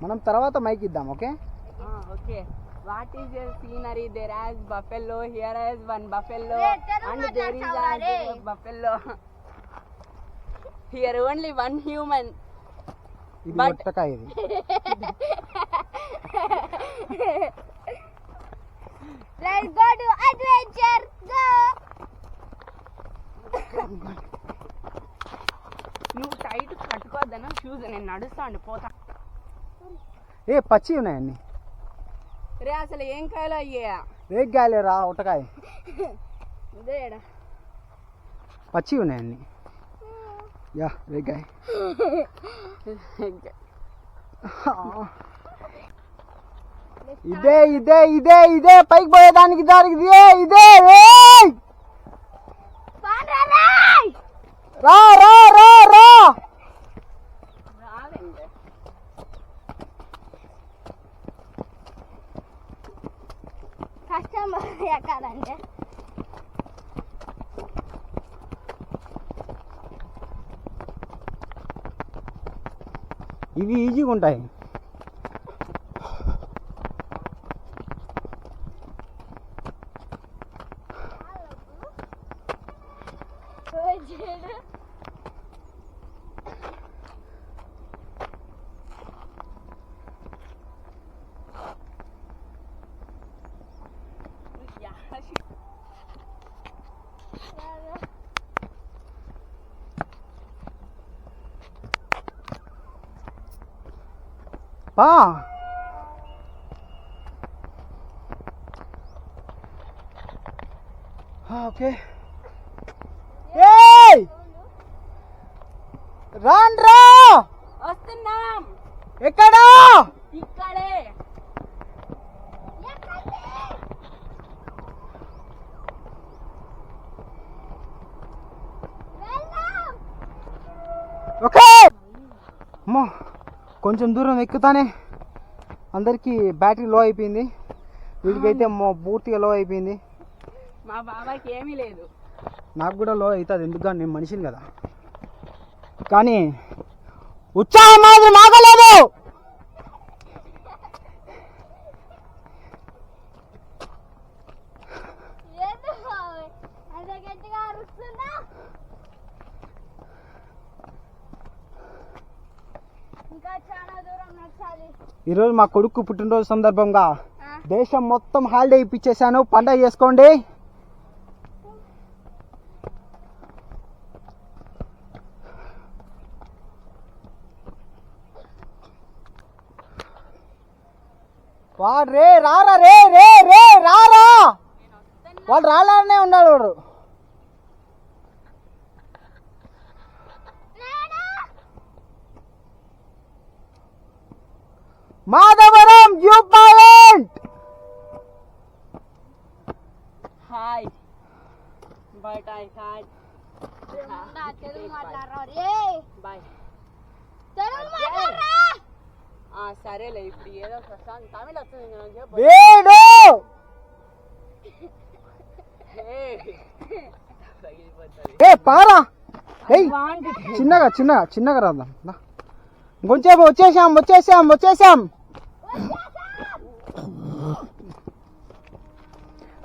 మనం తర్వాత మైక్ ఇద్దాం okay? Okay. What is your scenery there as buffalo here as one buffalo and there is మాట్లాడతావా రే? Buffalo here only one human ఇది But- ఒట్టకాయ ఇది. Let's go to adventure. Go. నువ్వు tight కట్టుకోవద్దన shoes నేను నడుస్తా అండి పోతా. ఏ పచ్చి ఉన్నాయండి. రే అసలు ఏం కాయలు అయ్యా? రేగ్గాయలే రా ఒట్టకాయ ఇదేడా పచ్చి ఉన్నాయండి. యా రేగ్గాయ ఇదే ఇదే ఇదే ఇదే పైకి పోయేదానికి దానికి ఇదే ఇదే. రా రా రా రా! కష్టం ఎక్కాలంటే ఇవి ఈజీగా ఉంటాయి పా ఓకే ఏయ్ రాన్ రా వస్తున్నాం ఎక్కడా ఇక్కడే ఓకే అమ్మో కొంచెం దూరం ఎక్కుతానే. అందరికీ బ్యాటరీ లో అయిపోయింది. వీడికైతే మొ- పూర్తిగా లో అయిపోయింది. మా బాబాయ్కి ఏమీ లేదు. నాకు కూడా లో అవుతుంది ఎందుకు నేను మనిషిని కదా. కానీ ఉత్సాహం మాత్రం ఆగలేదు అంత గట్టిగా అరుస్తున్నా ఇంకా చాలా దూరం నడచాలి ఈరోజు మా కొడుకు పుట్టినరోజు సందర్భంగా. దేశం మొత్తం హాలిడే ఇప్పించేశాను. పండగ చేసుకోండి. వాడు రే రారా రే రే రే రారా. వాడు రాలానే ఉన్నాడు వాడు. Madhavaram view point hi but I hi నా తెలుగు మాట్లాడరా రే బాయ్ తెలుగు మాట్లాడరా సరేలే ఇప్పుడు ఏదో ప్రశాంత్ తమిళ వస్తుంది నేను చెప్పు. వేడు Hey. పగిలిపోతుంది. ఏ పారా ఏయ్ Want it. చిన్నగా చిన్నగా చిన్నగా రాద్దాం దా. ఇంకొంచేపు వచ్చేసాం వచ్చేసాం వచ్చేసాం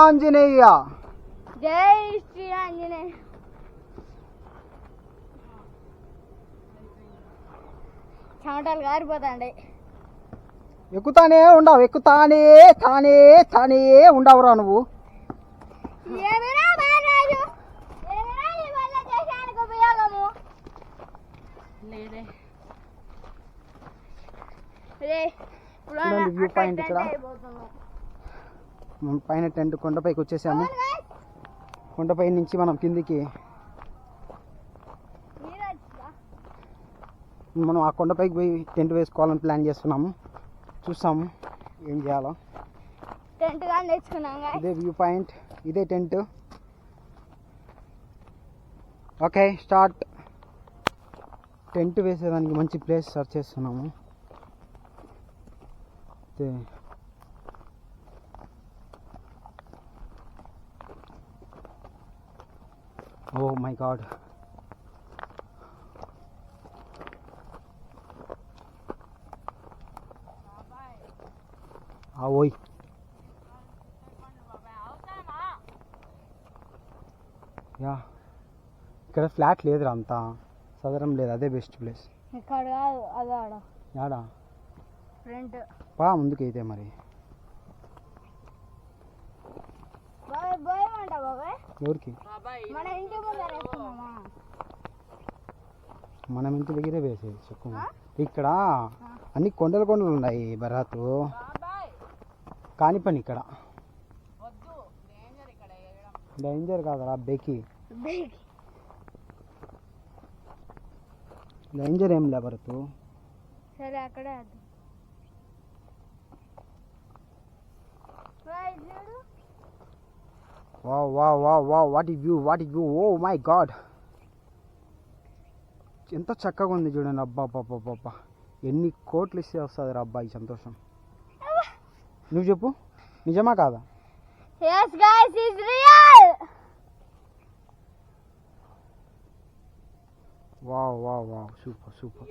ఆంజనేయ జై శ్రీ ఆంజనేయ చెమటలు గారిపోతాండి ఎక్కుతానే ఉండవు ఎక్కుతానే తానే తానే ఉండవురా నువ్వు. వ్యూ అక్కడ పాయింట్ ఇక్కడ. మనం పైన టెంట్ కొండపైకి వచ్చేసాము. కొండపై నుంచి మనం కిందికి. మనం ఆ కొండపైకి పోయి టెంట్ వేసుకోవాలని ప్లాన్ చేస్తున్నాము. చూస్తాము ఏం చేయాలో. టెంట్. ఇదే వ్యూ పాయింట్ ఇదే టెంట్. Okay start. టెంట్ వేసేదానికి మంచి ప్లేస్ సర్చ్ చేస్తున్నాము. ఓ మై గాడ్ ఓయ్ యా ఇక్కడ ఫ్లాట్ లేదురా అంతా. సదరం లేదు. అదే బెస్ట్ ప్లేస్ ఇక్కడ కాదు యాడా? ఫ్రంట్ పా మరి. బాబాయ్ పోయమంట బాబాయ్. ఎవరికి? మన ఇంటి ముందర వేసుకున్నామా మనం ఇంటి దగ్గరే వేసేది చెక్కు. ఇక్కడ అన్ని కొండలు కొండలు ఉన్నాయి బాబాయ్. కాని పని ఇక్కడ. డేంజర్ కాదరా బెకి. డేంజర్ ఏం లే భరతు సరే అక్కడే వా వా వా వా what view what view oh my god ఎంత చక్కగా ఉంది చూడండి. అబ్బా అబ్బా అబ్బా ఎన్ని కోట్లు ఇస్తే వస్తుంది రా అబ్బాయి సంతోషం. నువ్వు చెప్పు. నిజమా కాదా? ఎస్ గైస్ ఇస్ రియల్ వా వా వా సూపర్ సూపర్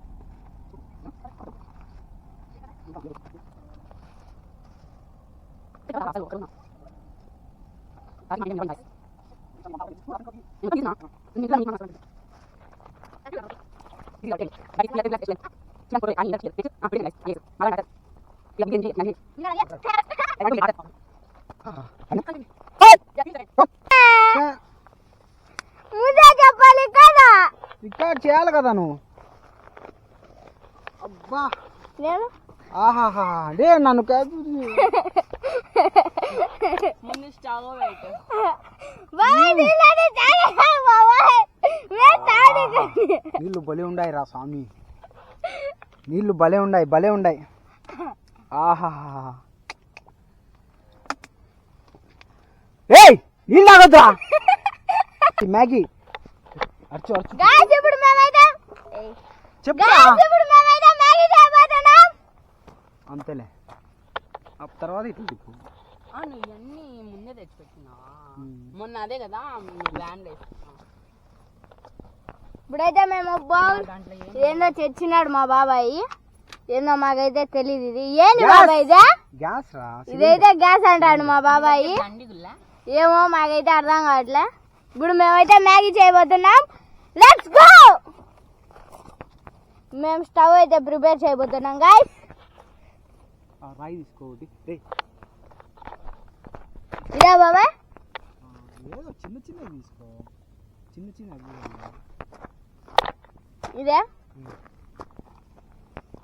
ముందే చెప్పాలి కదా రికార్డ్ చేయాలి కదా నువ్వు అబ్బా నేను ఆహాహా. డే నన్ను కాదు ముందు స్టవ్ పెట్టు నీళ్ళు భలే ఉండాయి రా స్వామి. నీళ్ళు భలే ఉండాయి భలే ఉండాయి. ఆహాహా ఏయ్ నీళ్ళు తాగొద్దురా. మ్యాగీ. అర్చు అర్చు. గాయ్స్ ఇప్పుడు మేమైతే చెప్తా గాయ్స్ ఇప్పుడు మేమైతే మ్యాగీ చేయబోతున్నాం అంతేలే. ఆ తర్వాత ఇట్లా తిప్పు. ఇవన్నీ ముందే తెచ్చిపెట్టినావా మ్మ్. మొన్న అదే కదా వేసుకున్నా. ఇప్పుడైతే మేము బాగు దాంట్లో ఏం ఏందో తెచ్చినాడు మా బాబాయ్. ఏందో మాకైతే తెలియదు ఇది. ఏంది Yes. బాబాయ్ ఇదే గ్యాస్ రా ఇదైతే గ్యాస్ అంటాడు మా బాబాయ్. దండిగుల్లా ఏమో మాకైతే అర్థం కావట్లే. ఇప్పుడు మేమైతే మ్యాగీ చేయబోతున్నాం. లెట్స్ గో మేము స్టవ్ అయితే ప్రిపేర్ చేయబోతున్నాం గాయస్ ఆ, రాయి తీసుకో ఒకటి ఏయ్, ఇదే బాబాయ్. ఆ, ఏదో చిన్న చిన్నవి తీసుకో. చిన్న చిన్న ఇదే.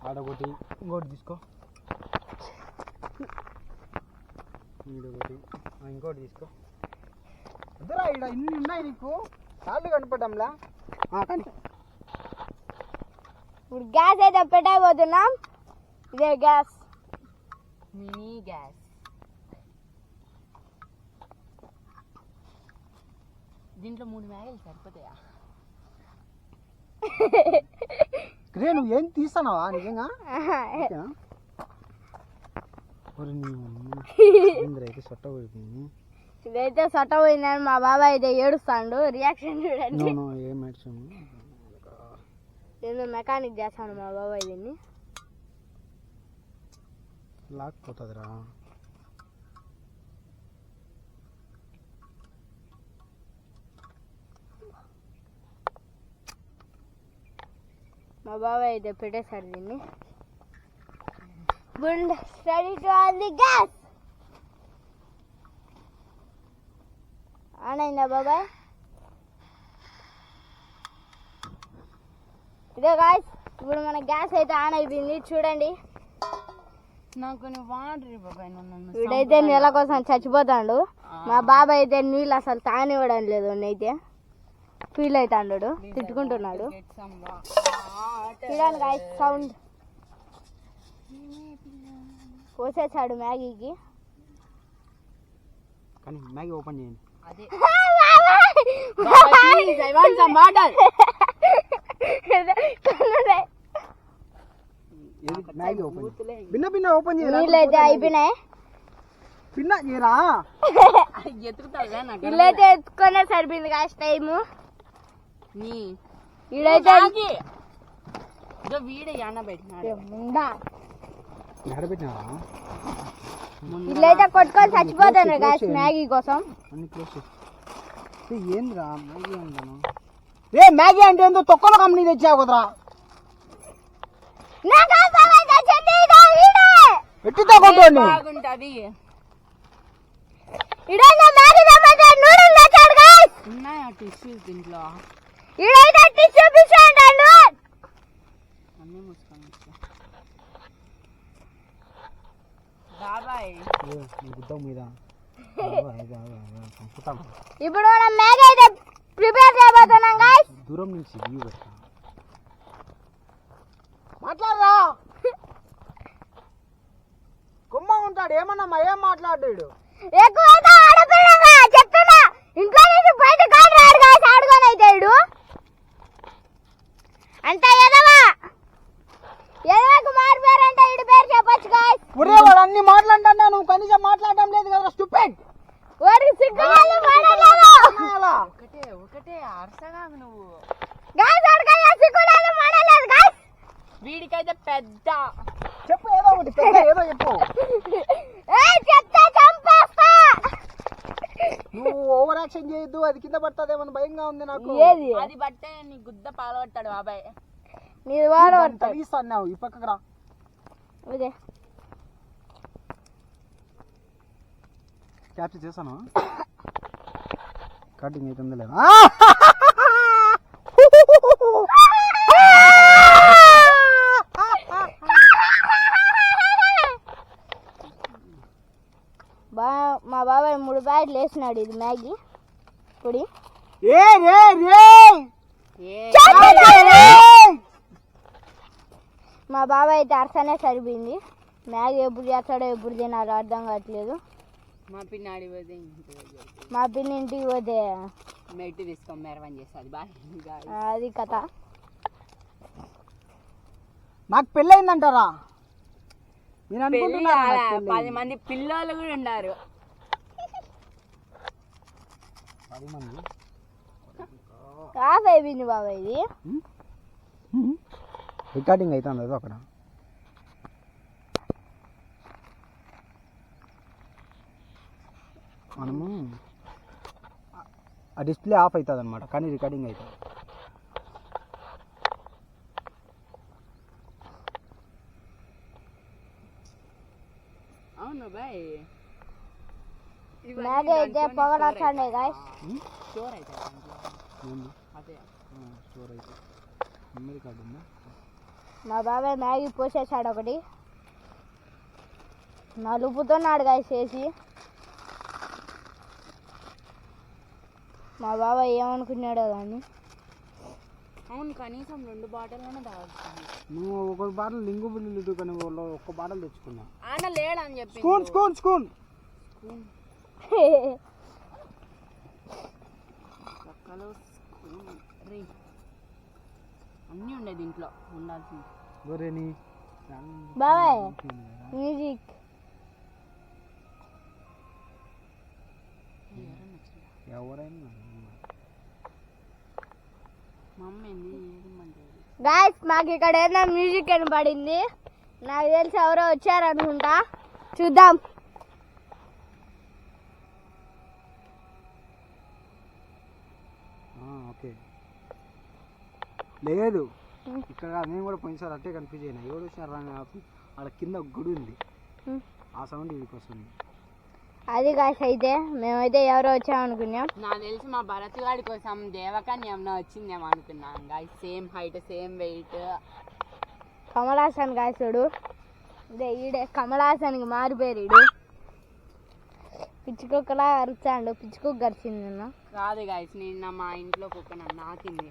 ఆడొకటి ఇంకోటి తీసుకో. ఈడొకటి ఇంకోటి తీసుకో. వద్దురా ఇక్కడ ఇన్ని ఉన్నాయి నీకు. కాళ్ళు కనపడంలా కానీ. ఇప్పుడు గ్యాస్ అయితే పెట్టబోతున్నాం ఇదే గ్యాస్. మినీ గ్యాస్ దీంట్లో మూడు మ్యాగీలు సరిపోతాయా? రే నువ్వు ఏం తీస్తానావా నిజంగా? అయితే సొట్ట ఇదైతే సొట్ట పోయిందని మా బాబాయ్ అయితే ఏడుస్తాడు. రియాక్షన్ చూడండి. నేను మెకానిక్ చేస్తాను మా బాబాయ్ దీన్ని. లాక్పోతుందిరా. మా బాబాయ్ అయితే పెట్టేశారు దీన్ని. బుండ్ steady to on the gas. On అయిందా బాబాయ్? ఇదే గాయస్ ఇప్పుడు మన గ్యాస్ అయితే ఆన్ అయిపోయింది. చూడండి. వీడైతే నీళ్ళ కోసం చచ్చిపోతాడు. మా బాబాయ్ అయితే నీళ్ళు అసలు తానివ్వడం లేదు అయితే. ఫీల్ అవుతాడు తిట్టుకుంటున్నాడు. చూడండి సౌండ్ పోసేసాడు మ్యాగీకి. కానీ మ్యాగీ ఓపెన్ చేయండి. అదే. మ్యాగీ ఓపెన్ భిన్న భిన్న ఓపెన్ అయితే అయిపోయినాయి? భిన్న చేయరా? వీళ్ళైతే ఎత్తుకునే సరిపోయింది కాస్త టైము ఎడబెట్టినారా వీళ్ళైతే కొట్టుకొని చచ్చిపోతాను గాయస్ మ్యాగీ కోసం. ఏందిరా? మ్యాగీ అంటాను. ఏ మ్యాగీ అంటే ఏందో తొక్కల కంపెనీ తెచ్చావు కదరా నాకు బాబాయ్ తెచ్చింది ఇదో వీడే. ఎట్టితో కొట్టండి బాగుంటది. ఈడైతే మ్యాగీ తెమ్మంటే నూడిల్ తెచ్చాడు గాయస్ ఉన్నాయా టిష్యూస్ దీంట్లో? ఈడైతే టిష్యూ పిష్యూ అంటాడు అన్నీ మూసుకొని వచ్చా. బాబాయ్. ఏ, నీ గుద్ద మీద. ఆగు, ఆగు, ఆగు, ఆగు, చంపుతాను. ఇప్పుడు మనం మ్యాగీ అయితే ప్రిపేర్ చేయబోతున్నాం గాయస్ దూరం నుంచి వ్యూ పెట్టా మాట్లాడరా. కుమ్మ ఉంటాడు. ఏమన్నా ఏం మాట్లాడాడు ఎక్కువ ఆడపిల్లగా చెప్తున్నా ఇంట్లో నుంచి బయట కాదు రాడు గాయస్ ఆడుకొని అయితే ఈడు అంటే ఎదవా ఎదవకు మారిపోయారంటే ఇడి పేరు చెప్పొచ్చు గాయస్ ఒరే వాడు అన్ని మాట్లాడుతున్నా నువ్వు కనీసం మాట్లాడడం లేదు కదా స్టూపెడ్ వాడికి సిగ్గులేదు మాడలేదు ఒకటే ఒకటే అరసగా నువ్వు గాయస్ వాడికయ్యా సిగ్గులేదు మాడలేదు గాయస్ వీడికైతే పెద్ద చెప్పు ఏదో ఒకటి పెద్ద ఏదో చెప్పు ఏ చెప్తే చంపేస్తా నువ్వు ఓవర్ యాక్షన్ చేయొద్దు అది కింద పడుతుందేమని భయంగా ఉంది నాకు ఏది అది బట్టే నీ గుద్ద పాలబట్టాడు బాబాయ్. నీది వాడు అన్నావు ఈ పక్కకు రా. ఇదే క్యాప్చర్ చేశాను? కటింగ్ లేదా బా మా బాబాయ్ మూడు ప్యాకెట్లు వేసినాడు ఇది మ్యాగీ పొడి. మా బాబాయ్ అయితే అరసనే సరిపోయింది. మ్యాగీ ఎప్పుడు చేస్తాడో ఎప్పుడు తినాలో అర్థం కావట్లేదు. మా పిన్నాడి పోతే మా పిన్ని ఇంటికి పోతే మెట్టి తీసుకొని మెరవని చేస్తుంది. బాగా అది కథ. నాకు పెళ్ళయిందంటారా? మీరు అనుకుంటున్నారా? పది మంది పిల్లలు కూడా ఉన్నారు. పది మంది? ఆఫ్ అయిపోయింది బాబాయ్ ఇది. రికార్డింగ్ అవుతుంది అది అక్కడ. మనము ఆ డిస్ప్లే ఆఫ్ అవుతుంది అనమాట కానీ రికార్డింగ్ అవుతుంది అవును బాయ్. మ్యాగీ అయితే పొగలొచ్చాడే గాయస్ ఏంది అదే స్టోర్ అవుతుంది మెమరీ కార్డు ఉందా? మా బాబాయ్ మ్యాగీ పోసేసాడు ఒకటి. నలుపుతున్నాడు గాయస్ వేసి మా బాబాయ్ ఏమనుకున్నాడో కానీ అవును కనీసం రెండు బాటిల్లోనే తాగుతాను నువ్వు ఒక బాటలు లింగు బిల్లు కానీ వాళ్ళు ఒక్క బాటలు తెచ్చుకున్నా ఆయన లేడని చెప్పి స్కూన్ స్కూన్ స్కూన్. పక్కలో స్కూల్ రీ అన్నీ దీంట్లో ఉండాల్సింది. గొర్రెని బాబాయ్ మ్యూజిక్. ఎవరైనా గాయస్ మాకు ఇక్కడ ఏదైనా మ్యూజిక్ కనపడింది నాకు తెలిసి ఎవరో వచ్చారనుకుంటా. చూద్దాం ఓకే లేదు. ఇక్కడ నేను కూడా పోయినసారి అట్టే కన్ఫ్యూజ్ అయినా ఎవడు వచ్చినారు రా నాకు ఆడ కింద ఒక గుడి ఉంది. ఆ సౌండ్ వీడికి వస్తుంది అది గాయస్ అయితే మేమైతే ఎవరో వచ్చామనుకున్నాం నాకు తెలిసి మా భరత్ గాడి కోసం దేవకాన్ని ఏమన్నా వచ్చిందేమో అనుకున్నాను గాయ same height same weight Kamal Haasan గాయసుడు ఇదే ఈడే కమలాసన్కి మారిపోయారు ఈడు. పిచ్చుకొక్కలా అరుచాడు పిచ్చుకొక్క గడిచింది నిన్న. కాదు గాయస్ నిన్న మా ఇంట్లో కుక్క నన్ను నాకింది.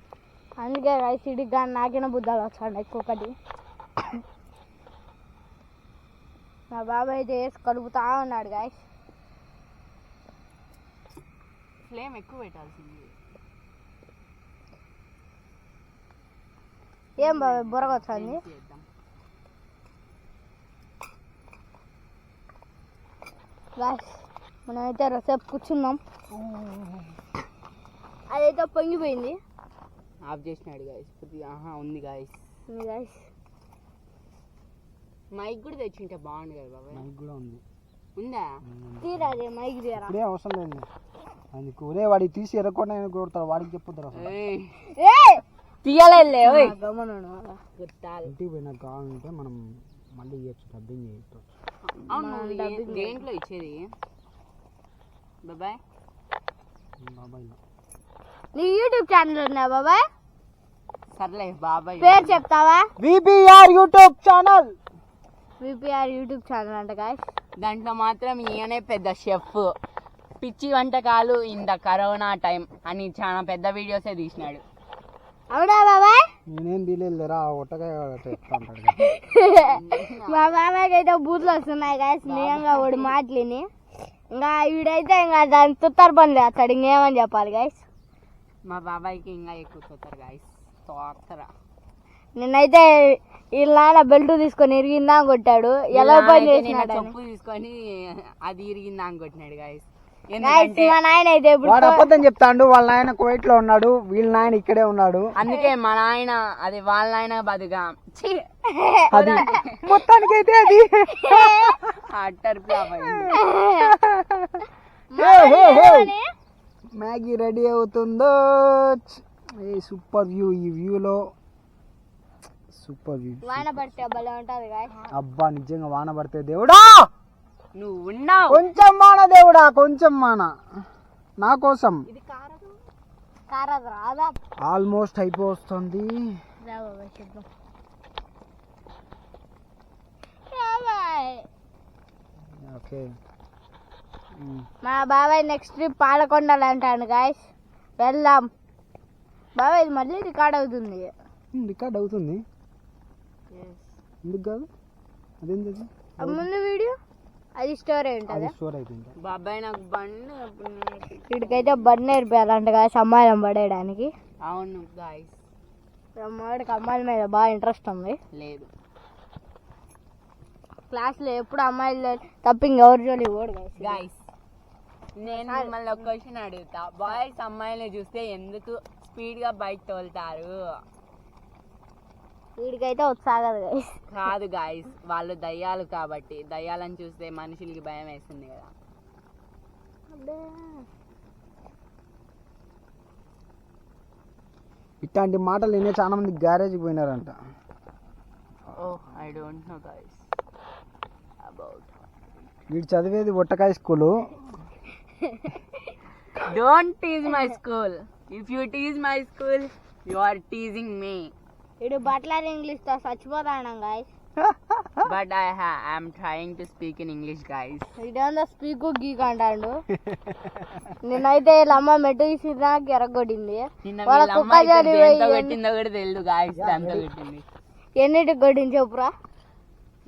అందుకే గాయస్ ఇడికి కానీ నాకిన బుద్ధాలు వచ్చాడు ఒక్కొక్కటి. మా బాబాయ్ అయితే వేసి కలుపుతా ఉన్నాడు గాయస్ ఫ్లేమ్ ఎక్కువ పెట్టాల్సింది. ఏం బాబాయ్ చేద్దాం. గాయస్ మనమైతే రసేపు కూర్చున్నాం. అదైతే పొంగిపోయింది. ఆఫ్ చేసినాడు గాయస్ ఆహా ఉంది గాయస్ గాయస్ మైక్ కూడా తెచ్చింటే బాగుండు కదా బాబాయ్. నాకు కూడా ఉంది. ఉందా? తీరా అదే మైక్ తీరా ఇప్పుడే అవసరం లేదు అందుకు ఒరే వాడికి తీసి ఎరగకుండా కొడతారు వాడికి చెప్పుతారు! తీయలేదులే ఇంటికి పోయినాక కావాలంటే మనం మళ్ళీ ఇవ్వచ్చు డబ్బింగ్ చేయొచ్చు. అవును దేంట్లో ఇచ్చేది? బాబాయ్. బాబాయ్. నీ యూట్యూబ్ ఛానల్ ఉందా బాబాయ్? సర్లే బాబాయ్. పేరు చెప్తావా? VBR YouTube channel. VPR YouTube channel అంట గాయస్ దాంట్లో మాత్రం ఈయనే పెద్ద షెఫ్ పిచ్చి వంటకాలు ఇన్ ద కరోనా టైం అని చాలా పెద్ద వీడియోసే తీసినాడు. అవునా బాబాయ్? నేనేం చెప్తా అంటాడు మా బాబాయ్కి అయితే బూతులు వస్తున్నాయి గాయస్ నిజంగా వాడు మాటలిని. ఇంకా వీడైతే ఇంకా దాని తుత్తర పని లేస్తాడు ఇంకేమని చెప్పాలి గాయస్ మా బాబాయ్కి ఇంకా ఎక్కువ చూస్తారు గాయస్ నిన్నైతే వీళ్ళ బెల్ట్ తీసుకొని ఇరిగిందా కొట్టాడు. ఎలా పని చేసినాడు చెప్పు తీసుకొని అది ఇరిగిందా అని కొట్టినాడు గాయస్ మా నాయన అయితే ఇప్పుడు వాడు అబద్ధం చెప్తాడు వాళ్ళ నాయన కువైట్లో ఉన్నాడు వీళ్ళ నాయన ఇక్కడే ఉన్నాడు. అందుకే మా నాయన అది వాళ్ళ నాయన బతుగా అది మొత్తానికి అయితే అది అట్టర్ ఫ్లాప్ అయింది. మ్యాగీ రెడీ అవుతుందో ఏ సూపర్ వ్యూ ఈ వ్యూలో. సూపర్ వ్యూ వాన పడితే భలే ఉంటది అబ్బా నిజంగా వాన పడితే దేవుడా! నువ్వు ఉన్నావు. కొంచెం వాన దేవుడా కొంచెం వాన నా కోసం. కారదు. రాదా? ఆల్మోస్ట్ అయిపోతుంది ఓకే. మా బాబాయ్ నెక్స్ట్ ట్రిప్ పాలకొండలు అంటాను గాయస్ వెళ్దాం. బాబాయ్ ఇది మళ్ళీ రికార్డ్ అవుతుంది. రికార్డ్ అవుతుంది. ఎందుకు కాదు? అదేంటి అది? ఆ ముందు వీడియో అది స్టోరీ అది ఉంటుంది? స్టోర్ అయిపోయింది. బాబాయ్ నాకు బండి వీడికైతే బండి నేర్పించాలంట గాయస్ అమ్మాయిలను పడేయడానికి. అవును గాయస్ అమ్మాయిడికి అమ్మాయిల మీద బాగా ఇంట్రెస్ట్ ఉంది. లేదు. క్లాస్లో ఎప్పుడు అమ్మాయిలు తప్ప ఇంకెవరు జోలి ఓడు గాయస్ నేను మిమ్మల్ని ఒక క్వశ్చన్ అడుగుతా. బాయ్స్ అమ్మాయిని చూస్తే ఎందుకు స్పీడ్గా బైక్ తోలుతారు. వీడికైతే వచ్చాగదు గాయస్ కాదు గాయస్ వాళ్ళు దయ్యాలు కాబట్టి. దయ్యాలను చూస్తే మనుషులకి భయం వేస్తుంది కదా. ఇట్లాంటి మాటలు వినే చాలా మంది గ్యారేజ్కి పోయినారంట. ఓ I don't know guys about వీడు చదివేది ఒట్టకాయ school. Don't tease my school if you tease my school you are teasing me వీడు బట్లర్ ఇంగ్లీష్తో చచ్చిపోతాడు guys but I I'm trying to speak in English guys వీడేందో speak geek అంటాడు. నేనైతే అమ్మ మెట్టు తీసి నాకు ఎరగొట్టింది నిన్న వాళ్ళ కుక్క కొట్టిందో కూడా తెలియదు గాయస్ దాంతో కొట్టింది? ఎన్నిటికి కొట్టింది చెప్పురా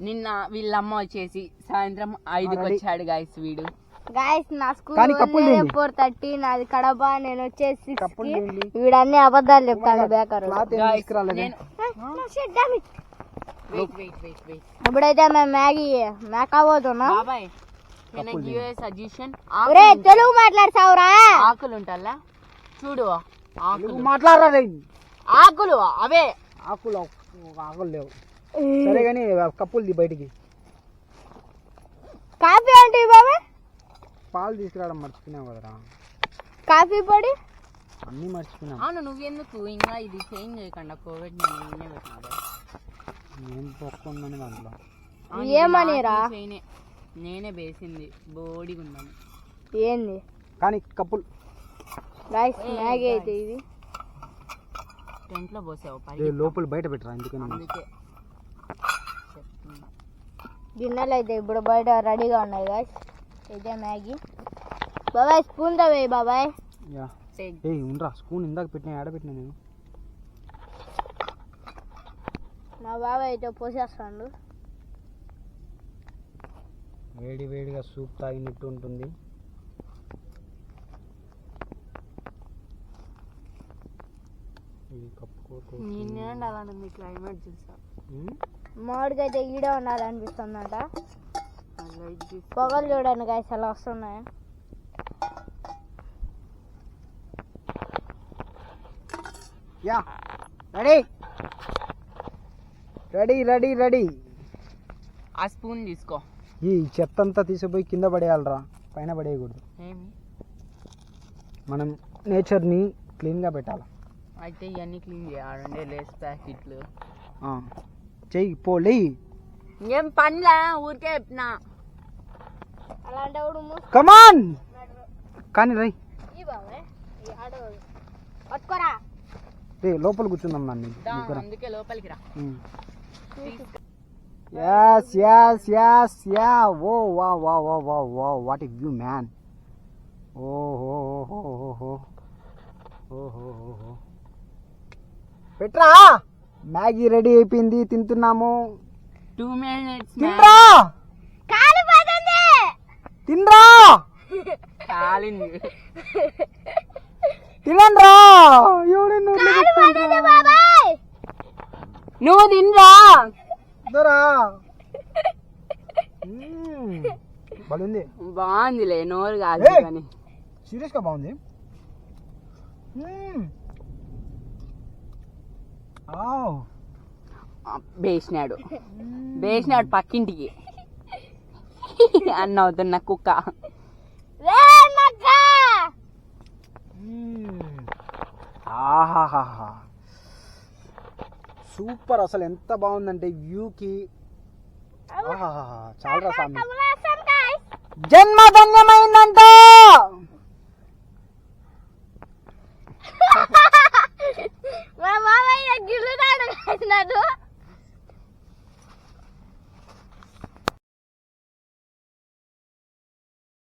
నిన్న వీళ్ళమ్మ వచ్చేసి సాయంత్రం ఐదుకి. వచ్చాడు గాయస్ వీడు. గాయస్ నా స్కూల్ కానీ కప్పులు ఏంది? ఫోర్ థర్టీ నాది కడప నేను వచ్చేసి? వీడన్ని అబద్ధాలు బేకర్. వెయిట్ వెయిట్ వెయిట్ ఇప్పుడైతే మేము మ్యాగీ సజెషన్ తెలుగు మాట్లాడతావురా? ఆకులు ఉంటాలా చూడు ఆకులు. మాట్లాడరా. ఆకులు అవే. ఆకులు ఆకులు లేవు. సరే కానీ కప్పులు బయటికి. కాఫీ అంటే బాబా పాలు తీసుకురావడం మర్చిపోయినావు కదరా. కాఫీ పొడి? అన్నీ మర్చిపోయినాం అవును నువ్వెందుకు? ఇంకా ఇది చేంజ్ చేయకుండా కోవిడ్ నేనే పెట్టినాడు ఏం పొక్కుందని దాంట్లో. అవును, ఏమనిరా? నాకు చేయనే. నేనే వేసింది బోడిగా ఉందని ఏంది? కానీ కప్పులు. గాయస్ మ్యాగీ అయితే ఇది. టెంట్లో పోసావు ఏ, పరి లోపల బయట పెట్టరా ఎందుకని? అందుకే. గిన్నెలు అయితే ఇప్పుడు బయట రెడీగా ఉన్నాయి గాయస్ ఇదే మ్యాగీ. బాబాయ్ స్పూన్తో వేయి బాబాయ్. ఏ ఉండరా స్పూన్ ఇందాక పెట్టినా ఆడ పెట్టినా నేను? మా బాబాయ్ అయితే పోసేస్తాడు. వేడి వేడిగా సూప్ తాగినట్టు ఉంటుంది. ఈ కప్పు కోరుకో నిన్నే అలానే మీ క్లైమేట్ చూసా. ఉమ్, మామిడికి అయితే ఈడే ఉండాలనిపిస్తుందంట. పొగలు చూడండి గాయస్ ఎలా వస్తున్నాయి. Ya. Ready? Ready ready ready. ఆ స్పూన్ తీసుకో. ఈ చెత్త అంతా తీసుకుపోయి కింద పడేయాలరా పైన పడేయకూడదు. ఏమి? మనం నేచర్ని క్లీన్గా పెట్టాలి? అయితే ఇవన్నీ క్లీన్ చేయాలండి లేస్ ప్యాకెట్లు. ఆ, చెయ్యి పోలే ఏం పనిలా? ఊరికే చెప్పినా. కమాన్ కానీ రై. లోపల కూర్చుందాం yes yes yes yeah oh wow wow wow wow wow what a view man ఓహో పెట్రా మ్యాగీ రెడీ అయిపోయింది తింటున్నాము. టూ మినిట్స్ కాలిపోతుంది తినరా. కాలింది. తినండ్రా. నువ్వు తినరా. దొరా మ్మ్. బాగుంది. బాగుందిలే నోరు కాదు! కానీ. సీరియస్గా బాగుంది. మ్మ్. ఆవ్. ఆ, వేసినాడు వేసినాడు పక్కింటికి. అని అవుతున్న కుక్క. సూపర్ అసలు ఎంత బాగుందంటే వ్యూకి. చాలా జన్మ ధన్యమైందంట మా మామయ్య గిల్లు నాడు